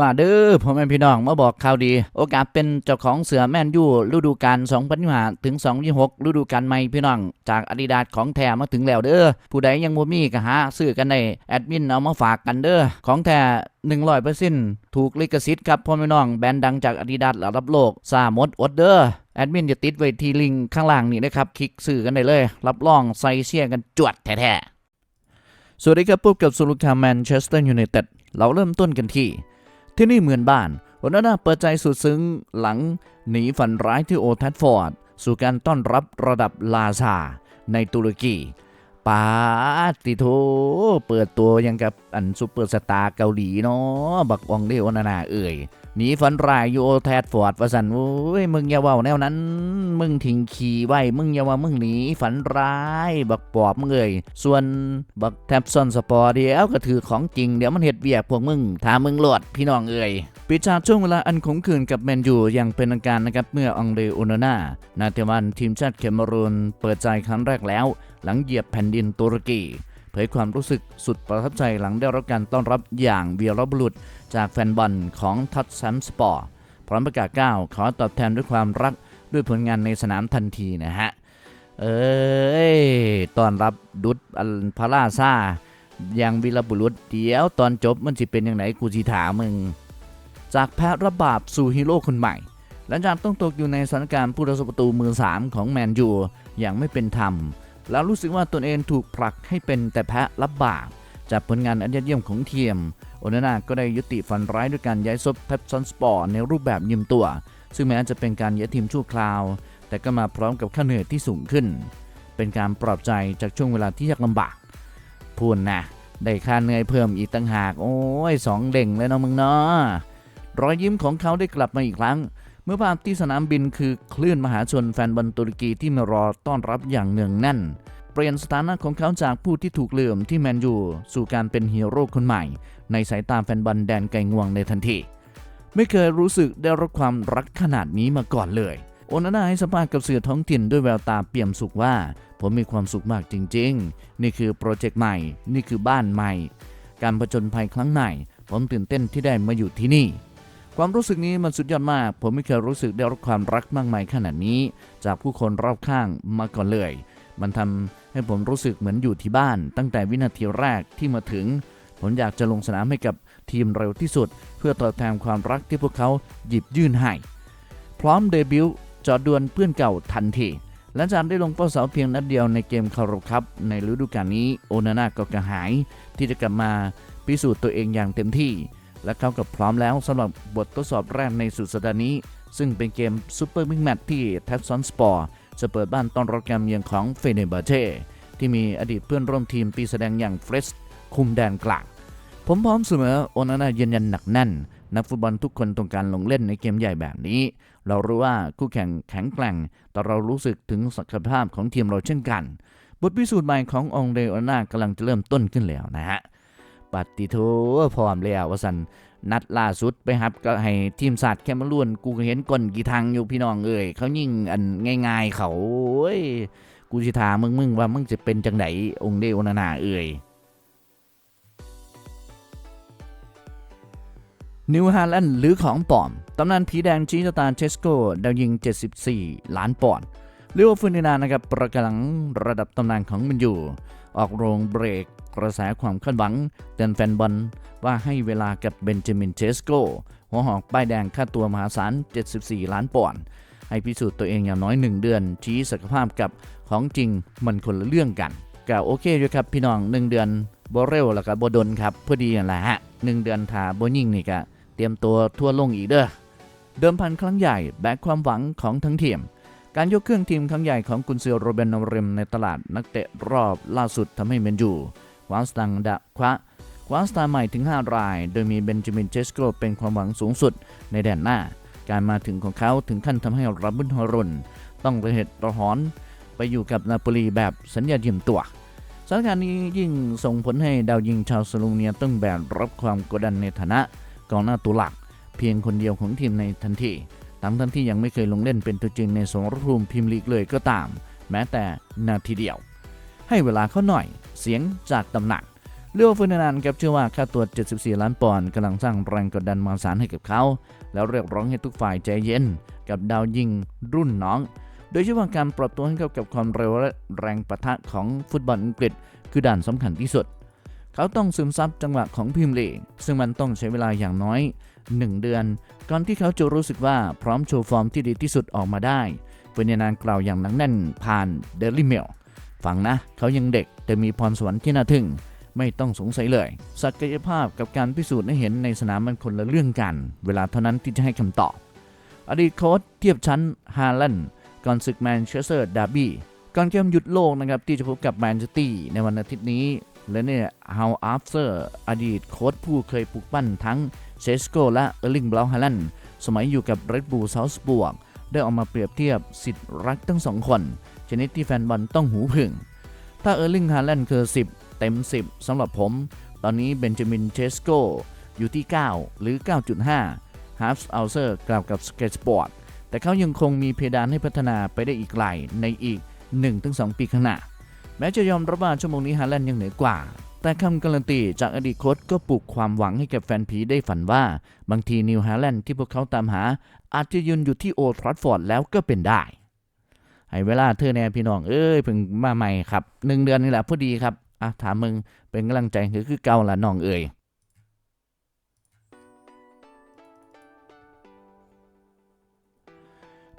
มาเด้อพ่อแม่พี่น้องมาบอกข่าวดี โอกาสเป็นเจ้าของเสือแมนยูฤดูกาล2025ถึง2026ฤดูกาลใหม่พี่น้อง จากอาดิดาสของแท้มาถึงแล้วเด้อผู้ใดยังบ่มีก็หาซื้อกันได้แอดมินเอามาฝากกันเด้อของแท้100%ถูกลิขสิทธิ์ครับพ่อแม่น้อง แบรนด์ดังจากอาดิดาสระดับโลกซาหมดอดเด้อแอดมินจะติดไว้ที่ลิงก์ข้างล่างนี่นะครับคลิกซื้อกันได้เลย รับรองใส่เชียกันจวดแท้ๆสวัสดีครับพบกับสุลุคาแมนเชสเตอร์ยูไนเต็ดเราเริ่มต้นกันที่ ที่นี่เหมือนบ้านวันนั้นเปิดใจสุดซึ้งหลังหนีฝันร้ายที่โอทัตฟอร์ด สู่การต้อนรับระดับลาซาในตุรกีปาติโทเปิดตัวยังกับอันซูเปอร์สตาร์เกาหลีเนาะบักอองเดโอนานาเอ่ย หนีฝันร้ายอยู่โอแทัฟอร์ดว่าสันโอ้ยมึงอย่าว่าแนวนั้น มึงทิ้งขี่ไว้ มึงอย่าว่ามึงหนีฝันร้าย บักปอบมึงเอ่ยส่วนบักแท็บซอนสปอร์เดียวก็ถือของจริงเดี๋ยวมันเห็ดเวียกพวกมึงถ้ามึงโหลดพี่น้องเอ่ยปิดฉากช่วงเวลาอันขมขื่นกับแมนยูอย่างเป็นทางการนะครับเมื่ออังเดโอนนานาเทวันทีมชาติเคเมรูนเปิดใจครั้งแรกแล้ว หลังเหยียบแผ่นดินตุรกี เผยความรู้สึกสุดประทับใจหลังได้รับการต้อนรับอย่างเวียรบุรุษ จากแฟนบอลของทัตแซมสปอร์พร้อมประกาศก้าวขอตอบแทนด้วยความรักด้วยผลงานในสนามทันทีนะฮะ เอ้ยตอนรับดุดอัลพาราซาอย่างวีรบุรุษเดี๋ยวตอนจบมันสิเป็นอยังไงกูสิถามึง จากแพ้ระบาปสู่ฮีโร่คนใหม่หลังจากต้องตกอยู่ในสถานการณ์ผู้รักษาประตูมือ 3 ของแมนยูอย่างไม่เป็นธรรม แล้วรู้สึกว่าตนเองถูกผลักให้เป็นแต่แพ้รับบาปจากผลงานอันยอดเยี่ยมของเทียม โอนานาก็ได้ยุติฝันร้ายด้วยการย้ายซบเทปซอนสปอร์ในรูปแบบยืมตัว ซึ่งแม้จะเป็นการย้ายทีมชั่วคราว แต่ก็มาพร้อมกับค่าเหนื่อยที่สูงขึ้น เป็นการปลอบใจจากช่วงเวลาที่ยากลำบากพูดนะได้ค่าเหนื่อยเพิ่มอีกตั้งหาก โอ้ยสองเด่งเลยเนาะมึงเนาะรอยยิ้มของเขาได้กลับมาอีกครั้ง เมื่อภาพที่สนามบินคือคลื่นมหาชนแฟนบอลตุรกีที่มารอต้อนรับอย่างเนืองแน่น เปลี่ยนสถานะของเขาจากผู้ที่ถูกเลื่อมที่แมนยูสู่การเป็นฮีโร่คนใหม่ ในสายตาแฟนบอลแดนไก่งวงในทันที ไม่เคยรู้สึกได้รับความรักขนาดนี้มาก่อนเลย โอนาน่าให้สัมภาษณ์กับสื่อท้องถิ่นด้วยแววตาเปี่ยมสุขว่า ผมมีความสุขมากจริง ๆ นี่คือโปรเจกต์ใหม่ นี่คือบ้านใหม่ การผจญภัยครั้งใหม่ ผมตื่นเต้นที่ได้มาอยู่ที่นี่ ความรู้สึกนี้มันสุดยอดมาก ผมไม่เคยรู้สึกได้รับความรักมากมายขนาดนี้ จากผู้คนรอบข้างมาก่อนเลย มันทำให้ผมรู้สึกเหมือนอยู่ที่บ้าน ตั้งแต่วินาทีแรกที่มาถึง ผมอยากจะลงสนามให้กับทีมเร็วที่สุด เพื่อตอบแทนความรักที่พวกเขาหยิบยื่นให้ พร้อมเดบิวต์จอดดวลเพื่อนเก่าทันทีหลังจากได้ลงเป้าเสาเพียงนัดเดียวในเกมคาร์บคัพในฤดูกาลนี้โอนาน่าก็กระหาย ที่จะกลับมาพิสูจน์ตัวเองอย่างเต็มที่ และเขาก็พร้อมแล้วสำหรับบททดสอบแรกในสุดสัปดาห์นี้ ซึ่งเป็นเกมซูเปอร์บิ๊กแมตช์ที่แท็บซอนสปอร์จะเปิดบ้านต้อนรับการเยือนของเฟเนบาเช่ที่มีอดีตเพื่อนร่วมทีมปีแสดงอย่างเฟรชคุมแดนกลางผมพร้อมเสมอโอนาน่ายืนยันหนักแน่น นักฟุตบอลทุกคนต้องการลงเล่นในเกมใหญ่แบบนี้ เรารู้ว่าคู่แข่งแข็งแกร่ง แต่เรารู้สึกถึงศักยภาพของทีมเราเช่นกัน บทพิสูจน์ใหม่ขององเดโอนาน่ากำลังจะเริ่มต้นขึ้นแล้วนะฮะ ปฏิโทพร้อมแล้วว่าสันนัดล่าสุดไปครับก็ให้ทีมศาสตร์แคมารูนกูเห็นก้นกี่ทางอยู่พี่น้องเอ้ยเขายิ่งอันง่าย ๆ เขาโอ้ยกูสิถามมึงมึงว่ามึงจะเป็นจังไดองเดโอนานาเอ้ยนิวฮาแลนด์หรือของปลอม ตำนานผีแดงชี้ชะตาเชสโกดาวยิง 74 ล้านปอนด์เรียกว่าฟูนินานะครับ ประกำลังระดับตำนานของมันอยู่ ออกโรงเบรกกระแสความคาดหวังเตือนแฟนบอลว่าให้เวลากับเบนจามินเชสโกหัวหอกป้ายแดงค่าตัวมหาศาล 74 ล้านปอนด์ให้พิสูจน์ตัวเองอย่างน้อย 1 เดือน ชี้ศักยภาพกับของจริงมันคนละเรื่องกันก็โอเคอยู่ครับพี่น้อง 1 เดือนบ่เร็วแล้วก็บ่ดนครับพอดีนั่นแหละฮะหนึ่งเดือนทาบ่ยิ่งนี่ก็เตรียมตัวทั่วลงอีกเด้อเดิมพันครั้งใหญ่แบกความหวังของทั้งทีม การยกเครื่องทีมครั้งใหญ่ของกุนเซลโรเบนนอเรมในตลาดนักเตะรอบล่าสุดทำให้เมนยูคว้าสตังดะคว้าคว้าสตาร์ใหม่ถึง 5 ราย โดยมีเบนจามินเจสโกเป็นความหวังสูงสุดในแดนหน้า การมาถึงของเขาถึงขั้นทำให้รับบุญฮอรุนต้องระเหตุระหอนไปอยู่กับนาโปลีแบบสัญญายืมตัวสถานการณ์นี้ยิ่งส่งผลให้ดาวยิงชาวสโลเนียต้องแบกรับความกดดันในฐานะกองหน้าตัวหลัก เพียงคนเดียวของทีมในทันที ทั้งทันที่ยังไม่เคยลงเล่นเป็นตัวจริงในสมรภูมิพรีเมียร์ลีกเลยก็ตาม แม้แต่นาทีเดียว ให้เวลาเขาหน่อยเสียงจากตำหนักเรียวฟอร์นันด์ครับเชื่อว่าค่าตัว 74 ล้านปอนด์กำลังสร้างแรงกดดันมหาศาลให้กับเขา แล้วเรียกร้องให้ทุกฝ่ายใจเย็น กับดาวยิงรุ่นน้อง โดยเฉพาะการปรับตัวให้เข้ากับความเร็วและแรงปะทะของฟุตบอลอังกฤษ คือด่านสำคัญที่สุด เขาต้องซึมซับจังหวะของพรีเมียร์ลีกซึ่งมันต้องใช้เวลาอย่างน้อย 1 เดือน ก่อนที่เขาจะรู้สึกว่าพร้อมโชว์ฟอร์มที่ดีที่สุดออกมาได้เฟอร์นนด์กล่าวอย่างหนักแน่นผ่านเดลิเมลฟังนะ เขายังเด็กแต่มีพรสวรรค์ที่น่าทึ่ง ไม่ต้องสงสัยเลย ศักยภาพกับการพิสูจน์ให้เห็นในสนามมันคนละเรื่องกัน เวลาเท่านั้นที่จะให้คำตอบ อดีตโค้ชเทียบชั้นฮาลันด์ก่อนศึกแมนเชสเตอร์ดาร์บี้ก่อนเกมหยุดโลกนะครับที่จะพบกับแมนเชสเตอร์ในวันอาทิตย์นี้ และเนี่ยฮาอาร์เซอร์อดีตโค้ชผู้เคยปลุกปั้นทั้งเชสโกและเออร์ลิงบราฮาลันด์สมัยอยู่กับเรดบูลเซาส์บวก ได้ออกมาเปรียบเทียบสิทธิ์รักทั้งสองคน ชนิดที่แฟนบอลต้องหูผึ่ง ถ้าเออร์ลิงฮาลันด์คือ 10 เต็ม 10สำหรับผม ตอนนี้เบนจามินเชสโกอยู่ที่ 9 หรือ 9.5ฮาร์ฟส์อัลเซอร์กล่าวกับสเกตสปอร์ตแต่เขายังคงมีเพดานให้พัฒนาไปได้อีกไกลในอีก 1-2 ปีข้างหน้า ม้จะยอมรับว่าชั่วโมงนี้ฮาแลนด์ยังเหนือกว่า แต่คำการันตีจากอดีตโค้ชก็ปลุกความหวังให้กับแฟนผีได้ฝันว่า บางทีนิวฮาแลนด์ที่พวกเขาตามหา อาจจะยืนอยู่ที่โอทรัฟฟอร์ดแล้วก็เป็นได้ให้เวลาเธอแน่พี่น้องเอ้ยเพิ่งมาใหม่ครับหนึ่งเดือนนี่แหละพอดีครับอะถามมึงเป็นกำลังใจคือคือเก่าละน้องเอ้ย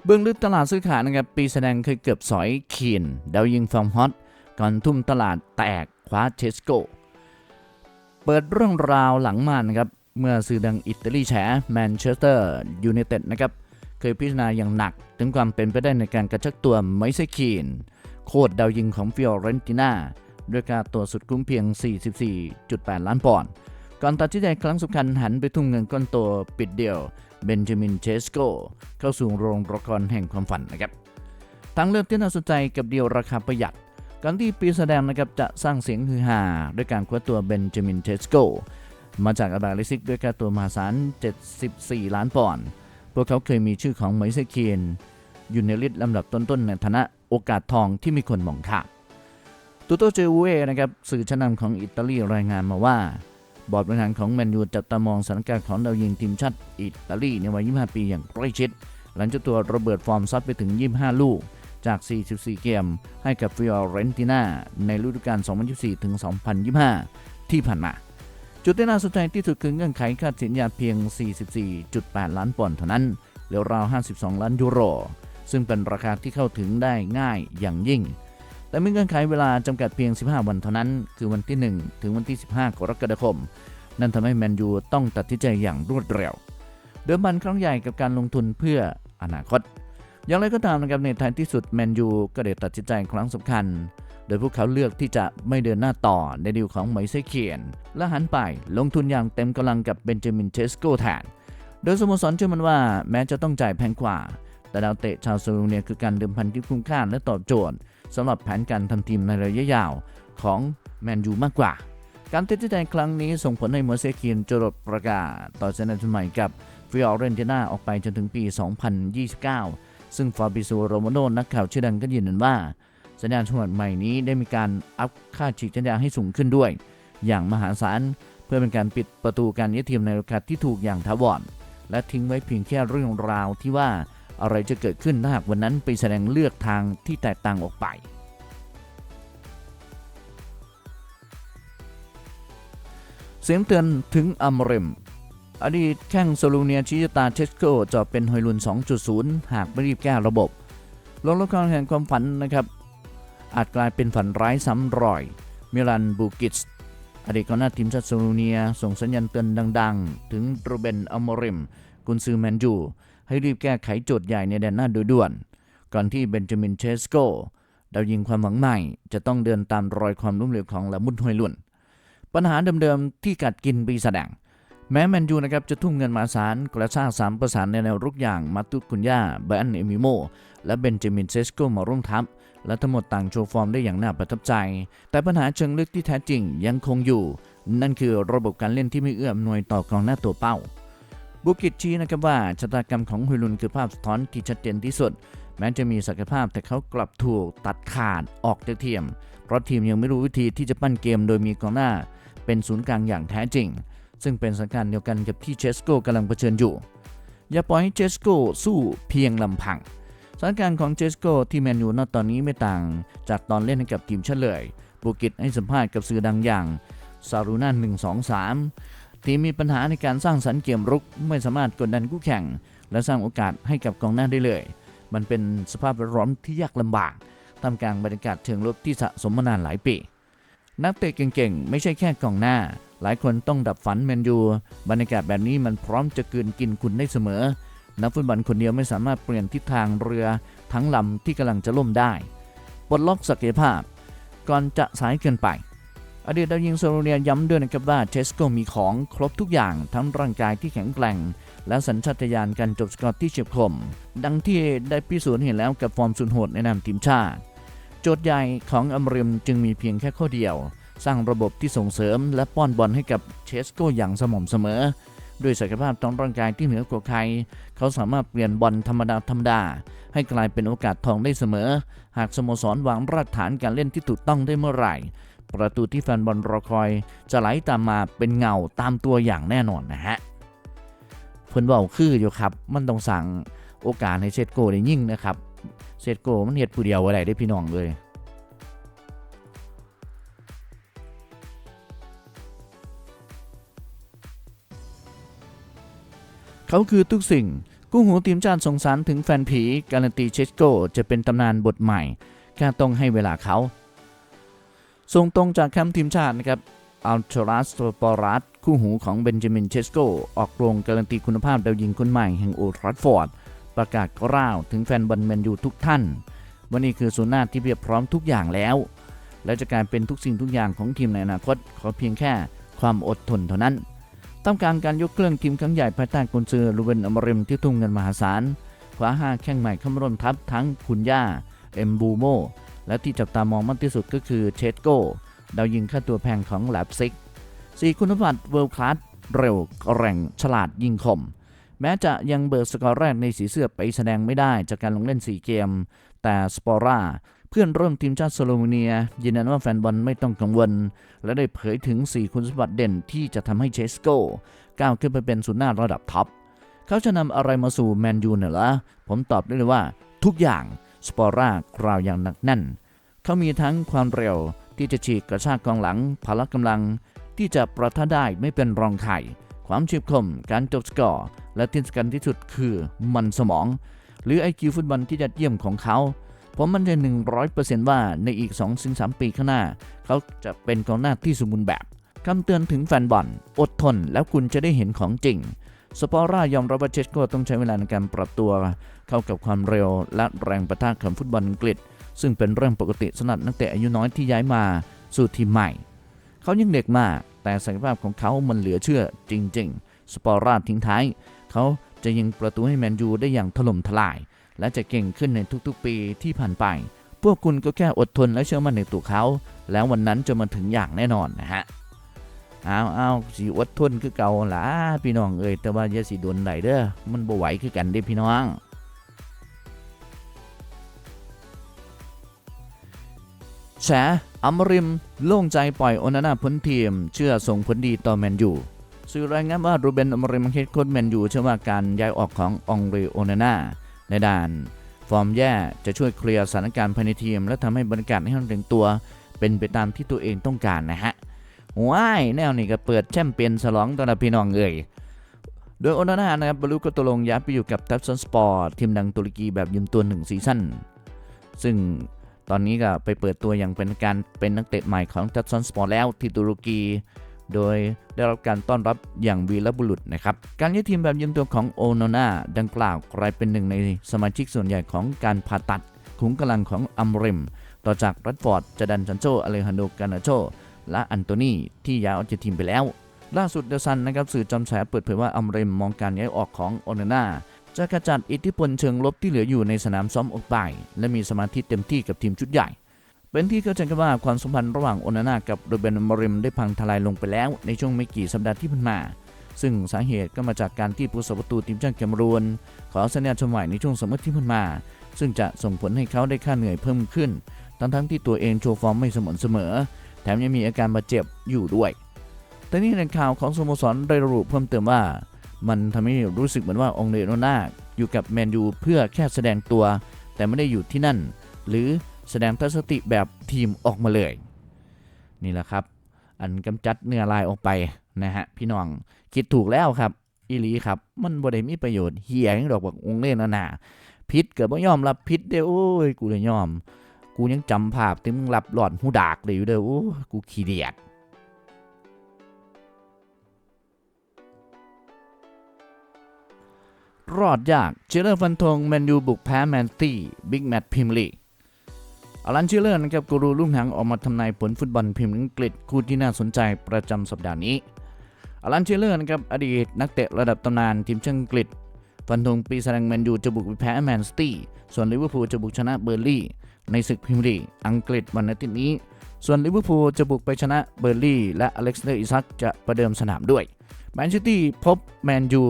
เบื้องลึกตลาดซื้อขายนะครับ ปีแสดงเคยเกือบสอยคีนดาวยิงฟอร์มฮอต ก่อนทุ่มตลาดแตกคว้าเชสโกเปิดเรื่องราวหลังม่านนะครับ เมื่อสื่อดังอิตาลีแฉแมนเชสเตอร์ยูไนเต็ดนะครับ เคยพิจารณาอย่างหนัก ถึงความเป็นไปได้ในการกระชักตัวไมเซคีน โคตรดาวยิงของฟิออเรนติน่าด้วยค่าตัวสุดคุ้มเพียง 44.8 ล้านปอนด์ก่อนตัดสินใจครั้งสำคัญหันไปทุ่มเงินก้อนโตปิดเดียวเบนจามินเชสโกเข้าสู่โรงละครแห่งความฝันนะครับทางเลือกที่น่าสนใจกับเดียวราคาประหยัด ก่อนที่ปีแสดงนะครับจะสร้างเสียงฮือฮาด้วยการคว้าตัวเบนจามินเชสโกมาจากอาบาลิซิกด้วยค่าตัวมหาศาล 74 ล้านปอนด์พวกเขาเคยมีชื่อของไมเซเคียนอยู่ในลิสต์ลำดับต้นๆในฐานะโอกาสทองที่มีคนมองข้ามตูโตเจเวนะครับสื่อชั้นนำของอิตาลีรายงานมาว่า บอร์ดบริหารของแมนยูจับตามองสถานการณ์ของดาวยิงทีมชาติอิตาลีในวัย 25 ปีอย่างใกล้ชิด หลังจากตัวระเบิดฟอร์มซัดไปถึง 25 ลูก จาก 44 เกม ให้กับฟิออเรนติน่าในฤดูกาล 2024-2025 ที่ผ่านมา จุดที่น่าสนใจที่สุดคือเงื่อนไขค่าสินยาเพียง 44.8 ล้านปอนด์เท่านั้นหรือราว 52 ล้านยูโร ซึ่งเป็นราคาที่เข้าถึงได้ง่ายอย่างยิ่ง แต่มีเงื่อนไขเวลาจำกัดเพียง 15 วันเท่านั้น คือวันที่ 1 ถึงวันที่ 15 กรกฎาคม นั่นทำให้แมนยูต้องตัดสินใจอย่างรวดเร็ว เดิมพันครั้งใหญ่กับการลงทุนเพื่ออนาคต อย่างไรก็ตามนะครับในท้ายที่สุดแมนยูก็ได้ตัดสินใจครั้งสำคัญ โดยพวกเขาเลือกที่จะไม่เดินหน้าต่อในดีลของไมเซเคียน และหันไปลงทุนอย่างเต็มกำลังกับเบนจามินเชสโกแทน โดยสโมสรเชื่อมันว่าแม้จะต้องจ่ายแพงกว่า แต่ดาวเตะชาวสโลเนียคือการเดิมพันที่คุ้มค่าและตอบโจทย์สำหรับแผนการทำทีมในระยะยาวของแมนยูมากกว่า การตัดสินใจครั้งนี้ส่งผลให้โมเสเคียนจรดประกาศต่อสัญญาณใหม่กับฟิออเรนติน่าออกไปจนถึงปี 2029 ซึ่งฟาบิโซโรโมโนนักข่าวชื่อดังก็ยืนยันว่า สัญญาณฉบับใหม่นี้ได้มีการอัพค่าฉีกสัญญาให้สูงขึ้นด้วย อย่างมหาศาลเพื่อเป็นการปิดประตูการยึดทีมในราคาที่ถูกอย่างถาวรและทิ้งไว้เพียงแค่เรื่องราวที่ว่าอะไรจะเกิดขึ้นถ้าหากวันนั้นไปแสดงเลือกทางที่แตกต่างออกไป เสียงเตือนถึงอัมเรม อดีตแข้งโซลูเนียชิยตาเชสโกจะเป็นฮอยลุน 2.0 หากไม่รีบแก้ระบบลงละครแห่งความฝันนะครับ อาจกลายเป็นฝันร้ายซ้ำรอย มิลันบูกิสอดีตกองหน้าทีมชาติโซลูเนียส่งสัญญาณเตือนดัง ๆ ถึงโรเบนอมเรมกุนซือแมนจูให้รีบแก้ไขโจทย์ใหญ่ในแดนหน้าโดยด่วน ก่อนที่เบนจามินเชสโกดาวยิงความหวังใหม่ จะต้องเดินตามรอยความล้มเหลวของละมุดฮอยลุนปัญหาเดิมๆที่กัดกินปีแสดง แม้แมนยูนะครับจะทุ่มเงินมหาศาลกระชากสามประสานในแนวรุกอย่างมาตุกุนยาไบนเอมิโม และเบนจามินเซสโกมาร่วมทัพ และทั้งหมดต่างโชว์ฟอร์มได้อย่างน่าประทับใจ แต่ปัญหาเชิงลึกที่แท้จริงยังคงอยู่ นั่นคือระบบการเล่นที่ไม่เอื้ออำนวยต่อกองหน้าตัวเป้า บุกิจชี้นะครับว่าชะตากรรมของฮุยลุนคือภาพสะท้อนที่ชัดเจนที่สุด แม้จะมีศักยภาพแต่เขากลับถูกตัดขาดออกจากทีม เพราะทีมยังไม่รู้วิธีที่จะปั้นเกมโดยมีกองหน้า เป็นศูนย์กลางอย่างแท้จริง ซึ่งเป็นสถานการณ์เดียวกันกับที่เชสโกกำลังเผชิญอยู่ อย่าปล่อยให้เชสโกสู้เพียงลำพังสถานการณ์ของเจสโกที่แมนยูณตอนนี้ไม่ต่าง จากตอนเล่นให้กับทีมชาติเลยบุกิตให้สัมภาษณ์กับสื่อดังอย่างซารูน่า1 2 3ทีมมีปัญหาในการสร้างสรรค์เกมรุกไม่สามารถกดดันคู่แข่ง และสร้างโอกาสให้กับกองหน้าได้เลย มันเป็นสภาพแวดล้อมที่ยากลำบากท่ามกลางบรรยากาศเชิงลบที่สะสมมานานหลายปี นักเตะเก่งๆ ไม่ใช่แค่กองหน้า หลายคนต้องดับฝันแมนยูบรรยากาศแบบนี้มันพร้อมจะกืนกินคุณได้เสมอ นักฟุตบอลคนเดียวไม่สามารถเปลี่ยนทิศทางเรือทั้งลำที่กำลังจะล่มได้ปลดล็อกศักยภาพ ก่อนจะสายเกินไป อดีตดาวยิงโซโลเนียย้ำด้วยนะครับว่าเชสโกมีของครบทุกอย่างทั้งร่างกายที่แข็งแกร่ง และสัญชาตญาณการจบสกอร์ที่เฉียบคม ดังที่ได้พิสูจน์เห็นแล้วกับฟอร์มสุดโหดในนามทีมชาติ โจทย์ใหญ่ของอัมริมจึงมีเพียงแค่ข้อเดียว สร้างระบบที่ส่งเสริม และป้อนบอลให้กับเชสโกอย่างสม่ำเสมอ ด้วยศักยภาพทางร่างกายที่เหนือกว่าใคร เขาสามารถเปลี่ยนบอลธรรมดาธรรมดา ให้กลายเป็นโอกาสทองได้เสมอ หากสโมสรวางรากฐานการเล่นที่ถูกต้องได้เมื่อไหร่ ประตูที่แฟนบอลรอคอย จะไหลตามมาเป็นเงาตามตัวอย่างแน่นอนนะฮะเพิ่อนบอกคืออยู่ครับ มันต้องสั่งโอกาสให้เซตโกได้ยิ่งนะครับเซตโกมันเฮ็ดผู้เดียวอะไรได้พี่น้องเลย เขาคือทุกสิ่งกู้หูทีมชาติสงสารถึงแฟนผี การันตีเชสโกจะเป็นตำนานบทใหม่แค่ต้องให้เวลาเขาส่งตรงจากแคมป์ทีมชาตินะครับอัลชรัสปอรัสคู่หูของเบนจามินเชสโกออกโรงการันตีคุณภาพดาวยิงคนใหม่แห่งโอทรัฟฟอร์ด ประกาศกล้าวถึงแฟนบอลแมนยูทุกท่าน วันนี้คือศูนย์หน้าที่เพียบพร้อมทุกอย่างแล้ว และจะกลายเป็นทุกสิ่งทุกอย่างของทีมในอนาคตขอเพียงแค่ความอดทนเท่านั้น ต้องการการยกเครื่องทีมครั้งใหญ่ภายใต้กุนซือรูเบนอมริมที่ทุ่มเงินมหาศาลคว้าห้าแข้งใหม่เข้ามร่วมทัพทั้งคุณย่า เอ็มบูโม และที่จับตามองมากที่สุดก็คือเชสโกดาวยิงค่าตัวแพงของแลบซิกสี่คุณสมบัติเวิลด์คลาสเร็วแรงฉลาดยิงคม แม้จะยังเบิร์สกอร์แรกในสีเสื้อไปแสดงไม่ได้จากการลงเล่น 4 เกม แต่สปอร่า พื่อนร่วมทีมชาติสโลวีเนียยืนยันว่าแฟนบอลไม่ต้องกังวล และได้เผยถึง 4 คุณสมบัติเด่นที่จะทำให้เชสโกก้าวขึ้นไปเป็นศูนย์หน้าระดับท็อปเขาจะนำอะไรมาสู่แมนยูเนี่ยละผมตอบได้เลยว่า ทุกอย่างสปอร่ากล่าวอย่างหนักแน่น เขามีทั้งความเร็วที่จะฉีกกระชากกองหลังพละกำลัง ที่จะประทะได้ไม่เป็นรองใครความเฉียบคมการจบสกอร์และที่สำคัญที่สุดคือมันสมอง หรือไอคิวฟุตบอลที่ยอดเยี่ยมของเขา ผมมั่นใจหนึ่งร้อยเปอร์เซนต์ว่าในอีก2อถึงสปีข้างหน้า เขาจะเป็นกองหน้าที่สมบูรณ์แบบคำเตือนถึงแฟนบอลอดทนแล้วคุณจะได้เห็นของจริงสปอร่ายอมรับว่าเชสโกต้องใช้เวลาในการปรับตัว เข้ากับความเร็วและแรงประทะของฟุตบอลอังกฤษ ซึ่งเป็นเรื่องปกติสำหรับนักเตะอายุน้อยที่ย้ายมาสู่ทีมใหม่ เขายังเด็กมาก แต่ศักยภาพของเขามันเหลือเชื่อจริง ๆ สปอร่าทิ้งท้าย เขาจะยิงประตูให้แมนยูได้อย่างถล่มทลาย และจะเก่งขึ้นในทุกๆปีที่ผ่านไป พวกคุณก็แค่อดทนและเชื่อมั่นในตัวเขา แล้ววันนั้นจะมาถึงอย่างแน่นอนนะฮะเอาเอาสีอดทนคือเก่าละพี่น้องเอ้ยแต่ว่าอย่าสิโดนไหลเด้อมันบ่ไหวคือกันเด้พี่น้องแฉอัมริมโล่งใจปล่อยโอนาน่าพ้นทีม เชื่อส่งผลดีต่อแมนยูสื่อรายงานว่ารูเบนอัมริมเฮดโค้ชแมนยูเชื่อว่าการย้ายออกขององเรโอนาน่า ในด่าน ฟอร์มแย่จะช่วยเคลียร์สถานการณ์ภายในทีม และทำให้บรรยากาศในห้องแต่งตัว เป็นไปตามที่ตัวเองต้องการนะฮะว้ายแนวนี้ก็เปิดแชมเปี้ยนฉลองตอนรับพี่น้องเอ่ยโดยโอนานานะครับบรรลุก็ตกลงย้ายไปอยู่กับทัพซันสปอร์ตทีมดังตุรกีแบบยืมตัวหนึ่งซีซั่นซึ่งตอนนี้ก็ไปเปิดตัวอย่างเป็นการเป็นนักเตะใหม่ของทัพซันสปอร์ตแล้วที่ตุรกี โดยได้รับการต้อนรับอย่างวีรบุรุษนะครับ การย้ายทีมแบบยืมตัวของโอนน่าดังกล่าวกลายเป็นหนึ่งในสมาชิกส่วนใหญ่ของการผ่าตัดขุมกำลังของอัมริมต่อจากรัดฟอร์ดจดันซันโชอเลฮันโดกานาโช และอันโตนีที่ย้ายออกจากทีมไปแล้ว ล่าสุดเดซันนะครับสื่อจอมแฉเปิดเผยว่าอัมเรมมองการย้ายออกของโอนน่าจะกระจัดอิทธิพลเชิงลบที่เหลืออยู่ในสนามซ้อมออกไป และมีสมาธิเต็มที่กับทีมชุดใหญ่ เป็นที่เข้าใจกันว่าความสัมพันธ์ระหว่างโอนาน่ากับโรเบนอัมเรมได้พังทลายลงไปแล้วในช่วงไม่กี่สัปดาห์ที่ผ่านมา ซึ่งสาเหตุก็มาจากการที่ผู้สาประตูทีมชาติแคมรูนขอสัญญาชมใหม่ในช่วงสมมติที่ผ่านมา ซึ่งจะส่งผลให้เขาได้ค่าเหนื่อยเพิ่มขึ้น ทั้งๆที่ตัวเองโชว์ฟอร์มไม่สมอเสมอ แถมยังมีอาการบาดเจ็บอยู่ด้วย แต่นี่ในข่าวของสโมสรได้ระบุเพิ่มเติมว่า มันทำให้รู้สึกเหมือนว่าองเลโนนาอยู่กับแมนยูเพื่อแค่แสดงตัว แต่ไม่ได้อยู่ที่นั่น หรือ แสดงทัศนคติแบบทีมออกมาเลย นี่แหละครับ อันกำจัดเนื้อลายออกไปนะฮะพี่น้องคิดถูกแล้วครับอีหลีครับ มันบ่ได้มีประโยชน์เฮียหยังดอกบักองเล่นน่ะพิษเก็บ่ยอมรับพิษเด้โอ้ยกูเลยยอม กูยังจำภาพที่มึงรับหลอดหูดากได้อยู่เด้อโอ้ยกูขี้เดียดรอดยากเชลเลอร์ฟันธงแมนยูบุกแพ้แมนตี้บิ๊กแมตช์พรีเมียร์ลีก อลันเชลเลอร์นะครับกูรูลุ่มหางออกมาทำนายผลฟุตบอลพรีเมียร์อังกฤษคู่ที่น่าสนใจประจำสัปดาห์นี้อลันเชลเลอร์นะครับอดีตนักเตะระดับตำนานทีมชาติอังกฤษฟันธงปีแสดงแมนยูจะบุกไปแพ้แมนซิตี้ส่วนลิเวอร์พูลจะบุกชนะเบอร์ลี่ในศึกพรีเมียร์ลีกอังกฤษวันอาทิตย์นี้ ส่วนลิเวอร์พูลจะบุกไปชนะเบอร์ลี่และอเล็กซานเดอร์อิซักจะประเดิมสนามด้วยแมนซิตี้พบแมนยู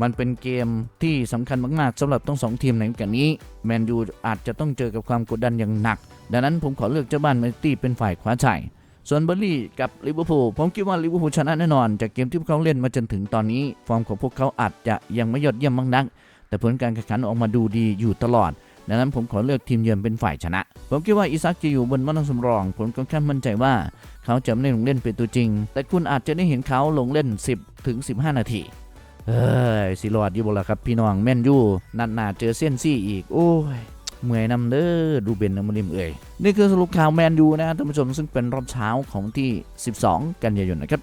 มันเป็นเกมที่สำคัญมากๆสำหรับทั้งสองทีมในกันนี้ แมนยูอาจจะต้องเจอกับความกดดันอย่างหนัก ดังนั้นผมขอเลือกเจ้าบ้านแมนตี้เป็นฝ่ายคว้าชัย ส่วนเบอร์ลี่กับลิเวอร์พูลผมคิดว่าลิเวอร์พูลชนะแน่นอน จากเกมที่พวกเขาเล่นมาจนถึงตอนนี้ ฟอร์มของพวกเขาอาจจะยังไม่ยอดเยี่ยมมากนัก แต่ผลการแข่งขันออกมาดูดีอยู่ตลอดดังนั้นผมขอเลือกทีมเยือนเป็นฝ่ายชนะ ผมคิดว่าอิซักจะอยู่บนมานังสำรอง ผมก็แค่มั่นใจว่า เขาจะไม่ได้ลงเล่นเป็นตัวจริง แต่คุณอาจจะได้เห็นเขาลงเล่น 10ถึง15 นาทีเฮ้ยสิรอดอยู่บ่ล่ะครับพี่น้องแม่นยู่นัดหน้าเจอเส้นซี่อีก โอ้ย เมื่อยนำเด้อดูเบนน้ำมันริมเอ่ยนี่คือสรุปข่าวแมนยูนะท่านผู้ชมซึ่งเป็นรอบเช้าของที่ 12 กันยายนนะครับ